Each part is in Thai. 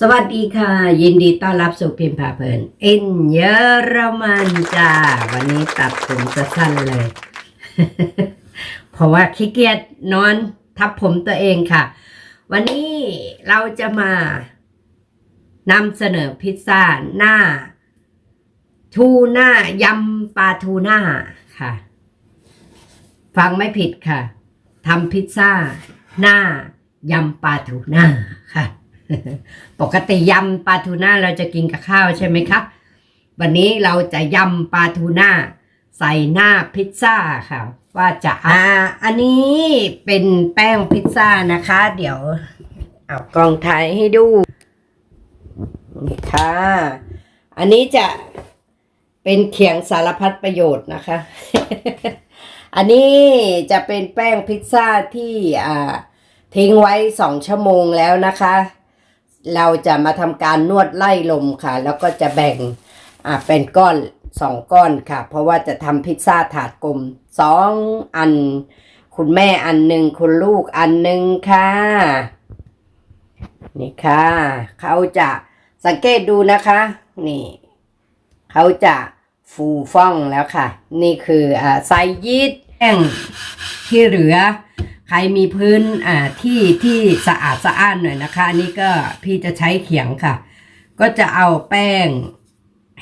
สวัสดีค่ะ ยินดีต้อนรับสู่พิมพ์พาเพลินเอินเยอรมันจ้า วันนี้ตัดผมสั้นเลย เพราะว่าขี้เกียจนอนทับผมตัวเองค่ะ วันนี้เราจะมานำเสนอพิซซ่าหน้า ทูน่ายำปลาทูน่าค่ะ ฟังไม่ผิดค่ะทำพิซซ่า หน้ายำปลาทูน่าค่ะ ปกติยำปลาทูน่าเราจะกินกับข้าวใช่ไหมครับวันนี้เราจะยำปลาทูน่าใส่หน้าพิซซ่าค่ะ ว่าจะอ่าอันนี้เป็นแป้งพิซซ่านะคะ เดี๋ยวเอากล้องถ่ายให้ดูนี่ค่ะ อันนี้จะเป็นเขียงสารพัดประโยชน์นะคะ อันนี้จะเป็นแป้งพิซซ่าที่อ่าทิ้งไว้สองชั่วโมงแล้วนะคะ เราจะมาทำการนวดไล่ลมค่ะ แล้วก็จะแบ่งเป็นก้อนสองก้อนค่ะ เพราะว่าจะทำพิซซ่าถาดกลมสองอัน คุณแม่อันหนึ่งคุณลูกอันหนึ่งค่ะ นี่ค่ะ เขาจะสังเกตดูนะคะ นี่ เขาจะฟูฟ่องแล้วค่ะ นี่คืออ่าไซยีส แป้งที่เหลือ ใครมีพื้นอ่าที่ที่สะอาดสะอ้านหน่อยนะคะ อันนี้ก็พี่จะใช้เขียงค่ะ ก็จะเอาแป้ง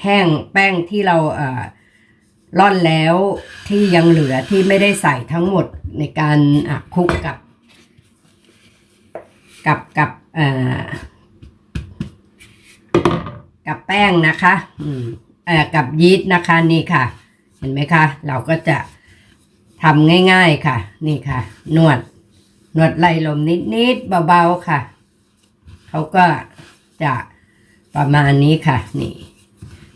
แห้งแป้งที่เราเอ่อร่อนแล้วที่ยังเหลือที่ไม่ได้ใส่ทั้งหมดในการอะคลุกกับ กับกับอ่อกับแป้งนะคะ อืมเอ่อกับยีสต์นะคะนี่ค่ะ เห็นไหมคะ เราก็จะ ทำง่าย ๆค่ะ นี่ค่ะ นวด นวดไล่ลมนิดๆเบาๆค่ะ เขาก็จะประมาณนี้ค่ะ นี่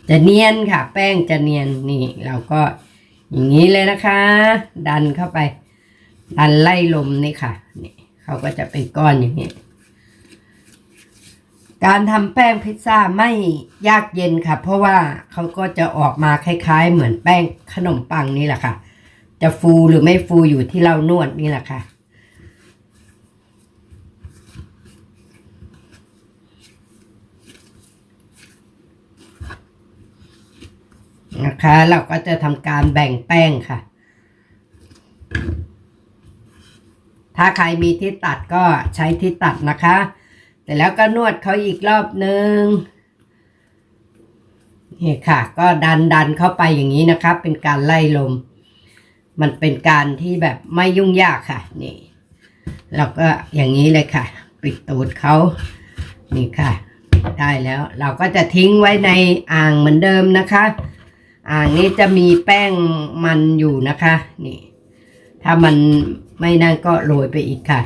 จะเนียนค่ะ แป้งจะเนียนนี่ เราก็อย่างนี้เลยนะคะ ดันเข้าไป ดันไล่ลมนี่ค่ะนี่เขาก็จะเป็นก้อนอย่างนี้การทำแป้งพิซซ่าไม่ยากเย็นค่ะ เพราะว่าเขาก็จะออกมาคล้ายๆ เหมือนแป้งขนมปังนี่แหละค่ะ จะฟูหรือไม่ฟูอยู่ที่เรานวดนี่แหละค่ะ นะคะ เราก็จะทำการแบ่งแป้งค่ะ ถ้าใครมีที่ตัดก็ใช้ที่ตัดนะคะแต่แล้วก็นวดเขาอีกรอบนึงนี่ค่ะ ก็ดันดันเข้าไปอย่างนี้นะคะ เป็นการไล่ลม มันเป็นการที่แบบไม่ยุ่งยากค่ะ นี่เราก็อย่างนี้เลยค่ะ ปิดตูดเขานี่ค่ะ ได้แล้ว เราก็จะทิ้งไว้ในอ่างเหมือนเดิมนะคะ อ่างนี้จะมีแป้งมันอยู่นะคะ นี่ ถ้ามันไม่นั่นก็โรยไปอีกค่ะ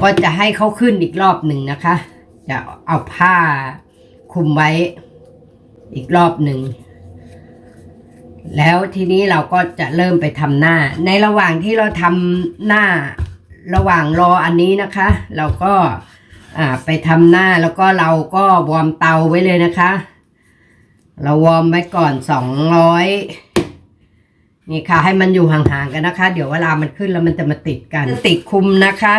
ก็จะให้เขาขึ้นอีกรอบหนึ่งนะคะ จะเอาผ้าคลุมไว้อีกรอบหนึ่ง แล้วทีนี้เราก็จะเริ่มไปทำหน้า ในระหว่างที่เราทำหน้าระหว่างรออันนี้นะคะ เราก็ไปทำหน้าแล้วก็เราก็วอร์มเตาไว้เลยนะคะ เราวอร์มไว้ก่อนสองร้อยนี่ค่ะ ให้มันอยู่ห่างๆกันนะคะ เดี๋ยวเวลามันขึ้นแล้วมันจะมาติดกัน ติดคุมนะคะ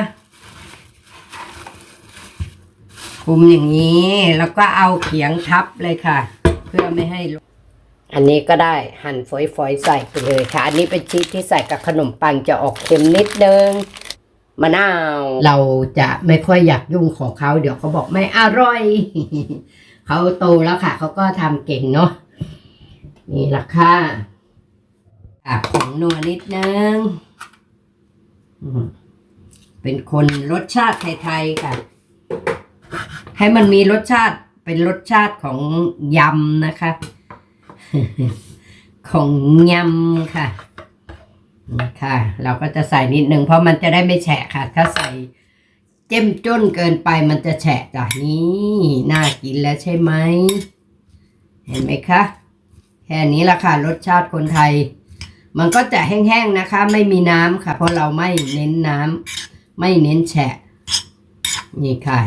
คุมอย่างนี้แล้วก็เอาเขียงทับเลยค่ะ เพื่อไม่ให้ อันนี้ก็ได้หั่นฝอยๆใส่ไปเลยค่ะ อันนี้เป็นชีสที่ใส่กับขนมปังจะออกเค็มนิดนึงมะนาว เราจะไม่ค่อยอยากยุ่งของเขาเดี๋ยวเขาบอกไม่อร่อย เขาโตแล้วค่ะ เขาก็ทำเก่งเนาะนี่ละค่ะอะผงนัวนิดนึงเป็นคนรสชาติไทยๆค่ะ ให้มันมีรสชาติเป็นรสชาติของยำนะคะ ของยำค่ะ ค่ะ เราก็จะใส่นิดนึงเพราะมันจะได้ไม่แฉะค่ะ ถ้าใส่เจ้มจนเกินไปมันจะแฉะจ้ะนี่น่ากินแล้วใช่ไหมเห็นไหมคะแค่นี้ละค่ะรสชาติคนไทย มันก็จะแห้งๆนะคะ ไม่มีน้ำค่ะ เพราะเราไม่เน้นน้ำไม่เน้นแฉะ นี่ค่ะ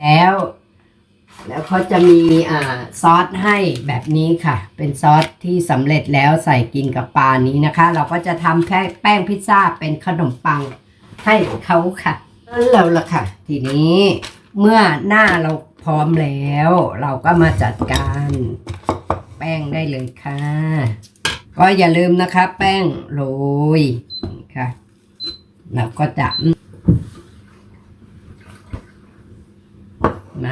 แล้ว แล้วเขาจะมีอ่าซอสให้แบบนี้ค่ะ เป็นซอสที่สำเร็จแล้วใส่กินกับปลานี้นะคะ เราก็จะทำแค่แป้งพิซซ่าเป็นขนมปังให้เขาค่ะแล้วล่ะค่ะ ทีนี้เมื่อหน้าเราพร้อมแล้ว เราก็มาจัดการแป้งได้เลยค่ะ ก็อย่าลืมนะคะ แป้งโรยนี่ค่ะ เราก็จะ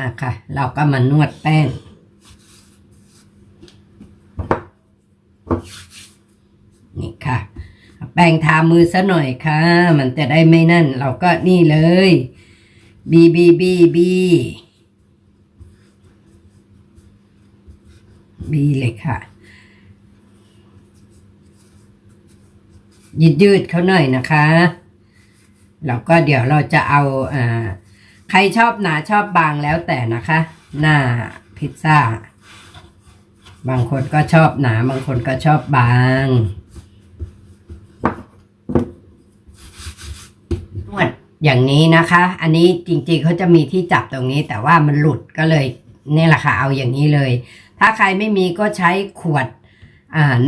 มาค่ะ เราก็มานวดแป้ง นี่ค่ะ แป้งทามือซะหน่อยค่ะ มันจะได้ไม่นั่น เราก็นี่เลย บีบีบีบีบีเลยค่ะยืดยืดเขาหน่อยนะคะ แล้วก็เดี๋ยวเราจะเอาอ่า ใครชอบหนาชอบบางแล้วแต่นะคะ หน้าพิซซ่า บางคนก็ชอบหนา บางคนก็ชอบบางนวดอย่างนี้นะคะ อันนี้จริงๆเขาจะมีที่จับตรงนี้ แต่ว่ามันหลุดก็เลยนี่แหละค่ะเอาอย่างนี้เลย ถ้าใครไม่มีก็ใช้ขวด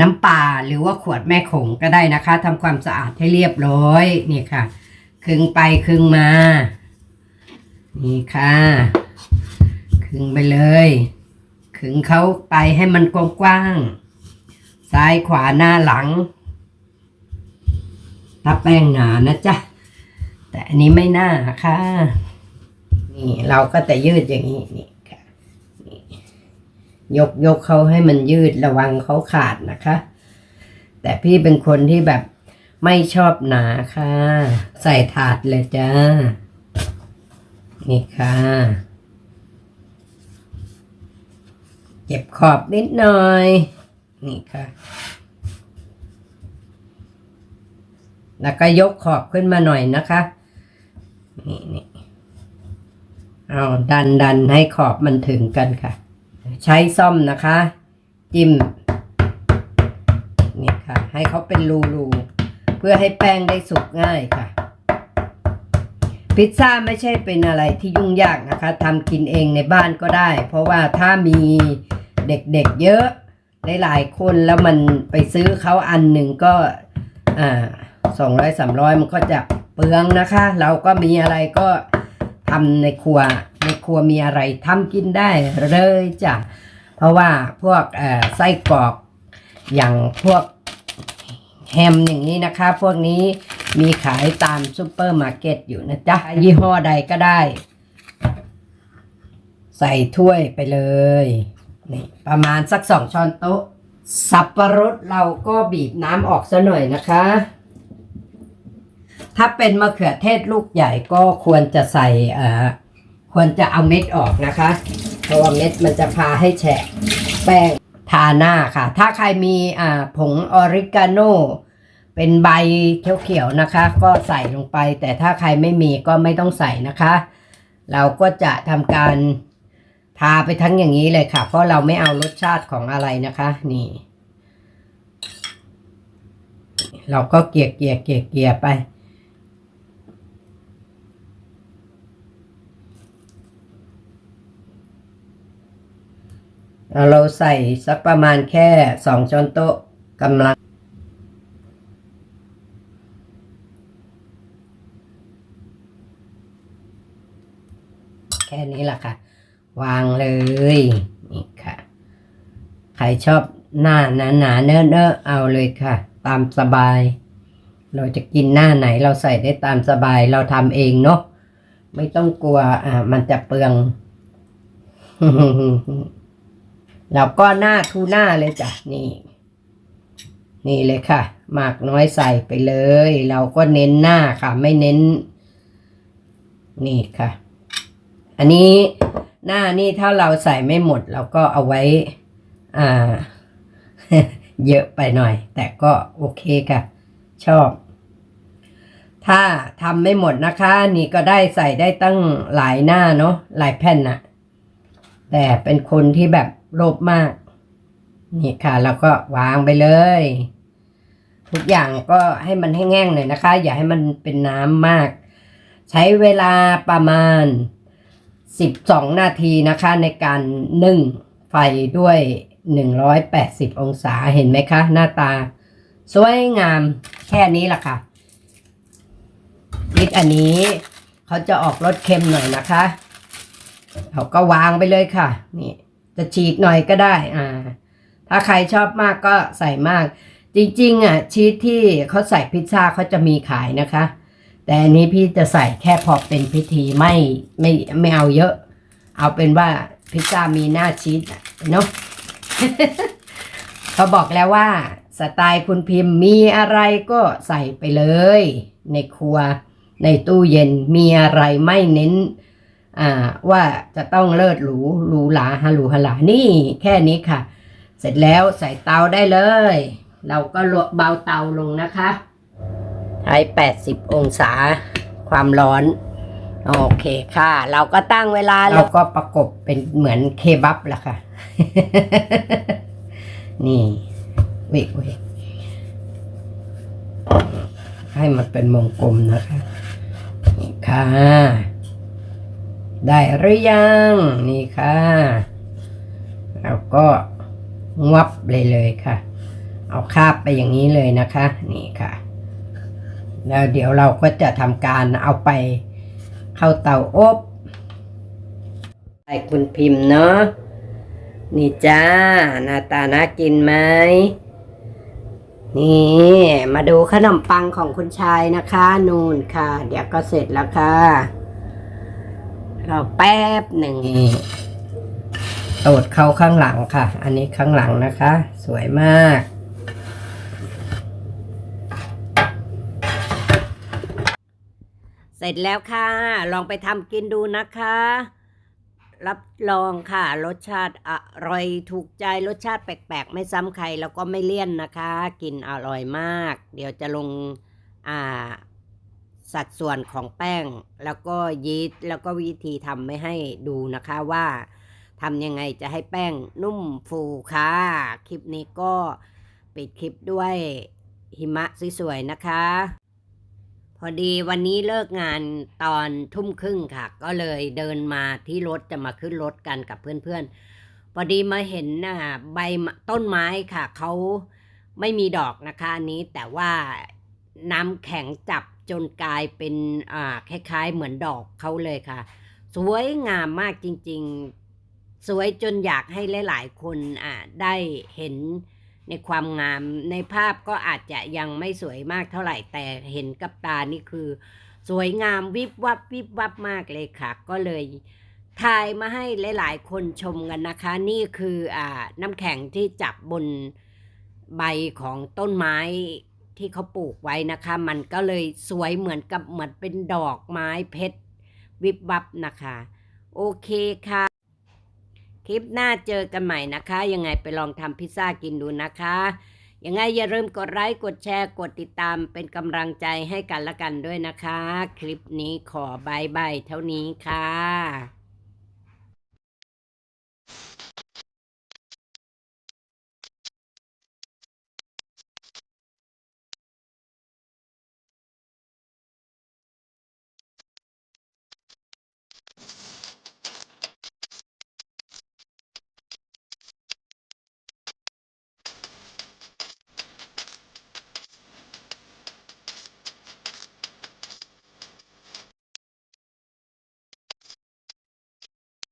น้ำปลาหรือว่าขวดแม่ขงก็ได้นะคะทำความสะอาดให้เรียบร้อยนี่ค่ะคึงไปคึงมา นี่ค่ะคลึงไปเลยคลึงเขาไปให้มันกว้างๆซ้ายขวาหน้าหลังถ้าแป้งหนานะจ๊ะ แต่อันนี้ไม่น่าค่ะ นี่เราก็แต่ยืดอย่างนี้นี่ค่ะนี่ยกยกเขาให้มันยืดระวังเขาขาดนะคะ แต่พี่เป็นคนที่แบบไม่ชอบหนาค่ะ ใส่ถาดเลยจ้า นี่ค่ะ เก็บขอบนิดหน่อย นี่ค่ะ แล้วก็ยกขอบขึ้นมาหน่อยนะคะ นี่นี่เอาดันดันให้ขอบมันถึงกันค่ะ ใช้ซ่อมนะคะ จิ้ม นี่ค่ะ ให้เขาเป็นรูรูๆเพื่อให้แป้งได้สุกง่ายค่ะ พิซซ่าไม่ใช่เป็นอะไรที่ยุ่งยากนะคะทำกินเองในบ้านก็ได้ เพราะว่าถ้ามีเด็กๆเยอะหลายๆคนแล้วมันไปซื้อเขาอันหนึ่งก็อ่าสองร้อยสามร้อยมันก็จะเปลืองนะคะ เราก็มีอะไรก็ทำในครัวในครัวมีอะไรทำกินได้เลยจ้ะเพราะว่าพวกไส้กรอกอย่างพวกแฮมอย่างนี้นะคะ พวกนี้ มีขายตามซูเปอร์มาร์เก็ตอยู่นะจ๊ะ ยี่ห้อใดก็ได้ ใส่ถ้วยไปเลย นี่ประมาณสักสองช้อนโต๊ะ สับปะรดเราก็บีบน้ำออกซะหน่อยนะคะ ถ้าเป็นมะเขือเทศลูกใหญ่ก็ควรจะใส่เอ่อควรจะเอาเม็ดออกนะคะ เพราะว่าเม็ดมันจะพาให้แฉะแป้งทาหน้าค่ะ ถ้าใครมีอ่าผงออริกาโน เป็นใบเขียวๆนะคะ ก็ใส่ลงไป แต่ถ้าใครไม่มีก็ไม่ต้องใส่นะคะ เราก็จะทำการทาไปทั้งอย่างนี้เลยค่ะ เพราะเราไม่เอารสชาติของอะไรนะคะ นี่ เราก็เกลี่ยเกลี่ยเกลี่ยเกลี่ยไป เราใส่สักประมาณแค่สองช้อนโต๊ะกำลัง ค่นี้แหละค่ะ วางเลยนี่ค่ะ ใครชอบหน้าหนาหนาเนื้อเน้อเอาเลยค่ะ ตามสบาย เราจะกินหน้าไหนเราใส่ได้ตามสบายเราทำเองเนาะไม่ต้องกลัวอ่ามันจะเปลืองแล้วก็หน้าทูหน้าเลยจ้ะนี่ นี่เลยค่ะ หมากน้อยใส่ไปเลย เราก็เน้นหน้าค่ะ ไม่เน้น นี่ค่ะ อันนี้หน้านี่ถ้าเราใส่ไม่หมดเราก็เอาไว้อ่าเยอะไปหน่อย แต่ก็โอเคค่ะ ชอบ ถ้าทำไม่หมดนะคะ นี่ก็ได้ใส่ได้ตั้งหลายหน้าเนาะหลายแผ่นนะแต่เป็นคนที่แบบโลภมาก นี่ค่ะแล้วก็วางไปเลย ทุกอย่างก็ให้มันแห้งๆหน่อยนะคะ อย่าให้มันเป็นน้ำมาก ใช้เวลาประมาณ 12 นาทีนะคะในการนึ่งไฟด้วย 180 องศาเห็นไหมคะ หน้าตา สวยงามแค่นี้แหละค่ะนิดอันนี้เขาจะออกรสเค็มหน่อยนะคะเราก็วางไปเลยค่ะ นี่ จะฉีกหน่อยก็ได้อ่า ถ้าใครชอบมากก็ใส่มาก จริงๆอะชีสที่เขาใส่พิซซ่าเขาจะมีขายนะคะ แต่อันนี้พี่จะใส่แค่พอเป็นพิธีไม่ไม่ไม่เอาเยอะ เอาเป็นว่าพิซซ่ามีหน้าชีสเนาะเขาบอกแล้วว่าสไตล์คุณพิมพ์มีอะไรก็ใส่ไปเลย ในครัวในตู้เย็นมีอะไรไม่เน้นว่าจะต้องเลิศหรูหรูหราฮาหรูฮาหลานี่แค่นี้ค่ะ เสร็จแล้วใส่เตาได้เลย เราก็ลดเบาเตาลงนะคะ ใช้80 องศาความร้อน โอเคค่ะ เราก็ตั้งเวลาเราก็ประกบเป็นเหมือนเคบับละค่ะ นี่เวกเวกให้มันเป็นวงกลมนะคะนี่ค่ะ ได้หรือยัง นี่ค่ะแล้วก็งวับเลยเลยค่ะ เอาคาบไปอย่างนี้เลยนะคะ นี่ค่ะ แล้วเดี๋ยวเราก็จะทำการเอาไปเข้าเตาอบใส่คุณพิมพ์เนาะนี่จ้าหน้าตาน่ากินไหมนี่มาดูขนมปังของคุณชายนะคะ นูนค่ะ เดี๋ยวก็เสร็จแล้วค่ะ เราแป๊บหนึ่งตูดเข้าข้างหลังค่ะ อันนี้ข้างหลังนะคะ สวยมาก เส ร็จแล้วค่ะ ลองไปทำกินดูนะคะ รับรองค่ะ รสชาติอร่อยถูกใจรสชาติแปลกๆ ไม่ซ้ำใครแล้วก็ไม่เลี่ยนนะคะ กินอร่อยมาก เดี๋ยวจะลงอ่าสัดส่วนของแป้ง แล้วก็ยีสต์แล้วก็วิธีทำไม่ให้ดูนะคะว่าทำยังไงจะให้แป้งนุ่มฟูค่ะ คลิปนี้ก็ปิดคลิปด้วยหิมะสวยๆนะคะ อดีวันนี้เลิกงานตอนทุ่มครึ่งค่ะ ก็เลยเดินมาที่รถจะมาขึ้นรถกันกับเพื่อนๆ พอดีมาเห็นน่ะใบต้นไม้ค่ะเขาไม่มีดอกนะคะอันนี้แต่ว่าน้ำแข็งจับจนกลายเป็นอ่าคล้ายๆ เหมือนดอกเขาเลยค่ะ สวยงามมากจริงๆ สวยจนอยากให้หลายๆ คนอ่าได้เห็น ในความงามในภาพก็อาจจะยังไม่สวยมากเท่าไหร่ แต่เห็นกับตานี่คือ สวยงามวิบวับวิบวับมากเลยค่ะ ก็เลยถ่ายมาให้หลาย ๆ คนชมกันนะคะ นี่คืออ่าน้ำแข็งที่จับบนใบของต้นไม้ที่เขาปลูกไว้นะคะ มันก็เลยสวยเหมือนกับเหมือนเป็นดอกไม้เพชรวิบวับนะคะ โอเคค่ะ คลิปหน้าเจอกันใหม่นะคะ ยังไงไปลองทำพิซซ่ากินดูนะคะ ยังไงอย่าลืมกดไลค์กดแชร์กดติดตามเป็นกำลังใจให้กันละกันด้วยนะคะ คลิปนี้ขอบายบายเท่านี้ค่ะ